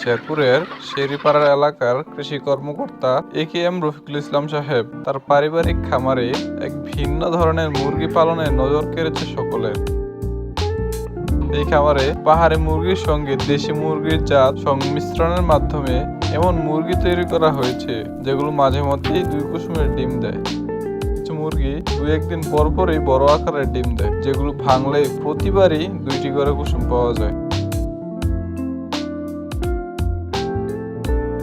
শেরপুরের শেরিপাড়ার এলাকার কৃষি কর্মকর্তা এ কে এম রফিকুল ইসলাম সাহেব তার পারিবারিক খামারে এক ভিন্ন ধরনের মুরগি পালনে নজর কেড়েছে সকলের এই খামারে পাহাড়ি মুরগির সঙ্গে দেশি মুরগির জাত সংমিশ্রণের মাধ্যমে এমন মুরগি তৈরি করা হয়েছে, যেগুলো মাঝে মধ্যেই দুই কুসুমের ডিম দেয়। কিছু মুরগি দু একদিন পরপরই বড় আকারের ডিম দেয়, যেগুলো ভাঙলে প্রতিবারই দুইটি করে কুসুম পাওয়া যায়।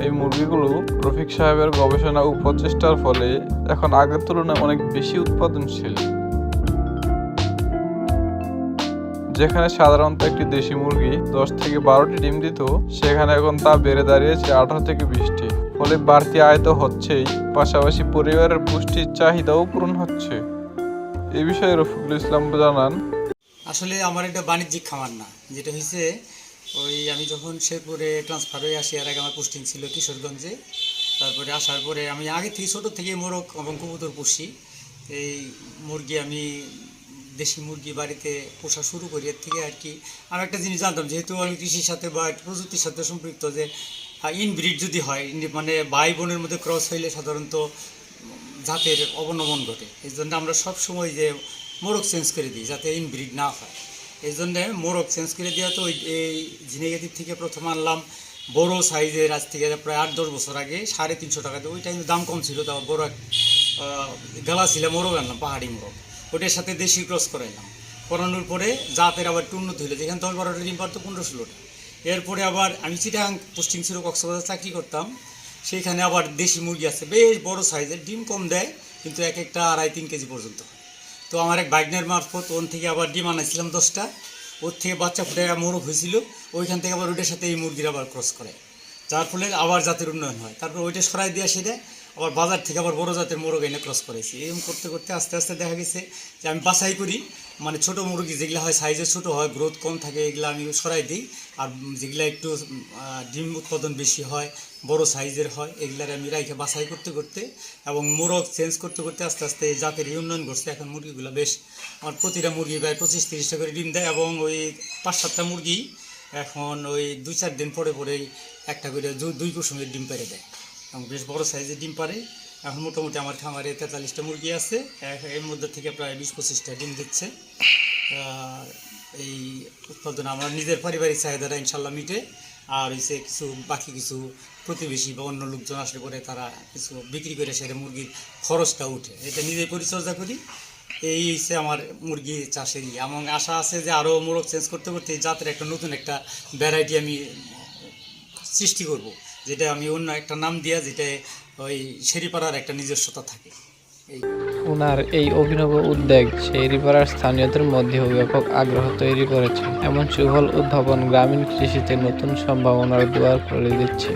এই মুরগিগুলো রফিক সাহেবের গবেষণা ও প্রচেষ্টার ফলে এখন আগের তুলনায় অনেক বেশি উৎপাদনশীল। যেখানে সাধারণত একটি দেশি মুরগি দশ থেকে বারোটি ডিম দিত, সেখানে এখন তা বেড়ে দাঁড়িয়েছে আঠারো থেকে বিশটি। ফলে বাড়তি আয় তো হচ্ছেই, পাশাপাশি পরিবারের পুষ্টির চাহিদাও পূরণ হচ্ছে। এ বিষয়ে রফিকুল ইসলাম জানান, আসলে আমার এটা বাণিজ্যিক খামার না, যেটা হয়েছে ওই আমি যখন শেরপুরে ট্রান্সফার হয়ে আসি, এর আগে আমার পোস্টিং ছিল কিশোরগঞ্জে। তারপরে আসার পরে আমি আগে থেকে ছোটো থেকে মোরগ এবং কবুতর পুষি। এই মুরগি আমি দেশি মুরগি বাড়িতে পোষা শুরু করি এর থেকে আর কি। আমি একটা জিনিস জানতাম, যেহেতু আমি কৃষির সাথে বা প্রযুক্তির সাথে সম্পৃক্ত যে ইনব্রিড যদি হয় মানে ভাই বোনের মধ্যে ক্রস হইলে সাধারণত জাতের অবনমন ঘটে। এই জন্য আমরা সবসময় যে মোরগ চেঞ্জ করে দিই, যাতে ইনব্রিড না হয়। এই জন্যে মোরগ চেঞ্জ করে দেওয়া তো ওই এই ঝিনেগাতির থেকে প্রথম আনলাম, বড় সাইজের আজ থেকে প্রায় আট, দশ বছর আগে, সাড়ে তিনশো টাকাতে ওই টাইমে দাম কম ছিল, তাও বড় এক গালা ছিল, মোরগ আনলাম, পাহাড়ি মোরগ। ওটার সাথে দেশি ক্রস করাইলাম। করানোর পরে জাতের আবার একটু উন্নতি হলো যেখানে দশ বারোটা ডিম পারতো, পনেরো ষোলোটা। এরপরে আবার আমি চিটাং পোস্টিং ছিল, কক্সবাজার চাকরি করতাম। সেইখানে আবার দেশি মুরগি আছে, বেশ বড় সাইজের, ডিম কম দেয়, কিন্তু এক একটা আড়াই, তিন কেজি পর্যন্ত। তো আমার এক বাইকনের মারফত ওন থেকে আবার ডিম আনাইছিলাম দশটা। ওর থেকে বাচ্চা ফুটে মোরগ হয়েছিল ওইখান থেকে আবার ওইটার সাথে এই মুরগির আবার ক্রস করে। যার ফলে আবার জাতের উন্নয়ন হয়। তারপর ওইটা সরাই দিয়ে সেটা আবার বাজার থেকে আবার বড় জাতের মোরগ এনে ক্রস করেছি এরকম করতে করতে আস্তে আস্তে দেখা গেছে যে আমি বাছাই করি মানে ছোট মুরগি যেগুলো হয় সাইজে ছোট হয় গ্রোথ কম থাকে, এগুলো আমি সরাই দিই। আর যেগুলো একটু ডিম উৎপাদন বেশি হয়, বড় সাইজের হয়, এগুলার আমি রাইখে বাছাই করতে করতে এবং মোরগ চেঞ্জ করতে করতে আস্তে আস্তে জাতের উন্নয়ন করছে এখন মুরগিগুলো বেশ, আমার প্রতিটা মুরগি প্রায় পঁচিশ তিরিশটা করে ডিম দেয় এবং ওই পাঁচ সাতটা মুরগি এখন ওই দুই চার দিন পরে পরেই একটা করে দুই কুসুমের ডিম পেরে দেয়। এবং বেশ বড় সাইজের ডিম পারে। এখন মোটামুটি আমার খামারে তেতাল্লিশটা মুরগি আছে। এর মধ্যে থেকে প্রায় বিশ পঁচিশটা ডিম দিচ্ছে। এই উৎপাদন আমার নিজের পারিবারিক চাহিদাটা ইনশাল্লাহ মিটে। আর হচ্ছে কিছু বাকি কিছু প্রতিবেশী বা অন্য লোকজন আসলে পরে তারা কিছু বিক্রি করে সেটা মুরগির খরচটা উঠে। এটা নিজে পরিচর্যা করি। এই হচ্ছে আমার মুরগি চাষেরই এবং আশা আছে যে আরও মোরগ চেঞ্জ করতে করতে জাতের একটা নতুন একটা ভ্যারাইটি আমি সৃষ্টি করব, যেটা আমি অন্য একটা নাম দিয়া যেটা ওই শেরিপাড়ার একটা নিজস্বতা থাকে। ওনার এই অভিনব উদ্যোগ শেরিপাড়ার স্থানীয়দের মধ্যেও ব্যাপক আগ্রহ তৈরি করেছে। এমন সুফল উদ্ভাবন গ্রামীণ কৃষিতে নতুন সম্ভাবনার দুয়ার খুলে দিচ্ছে।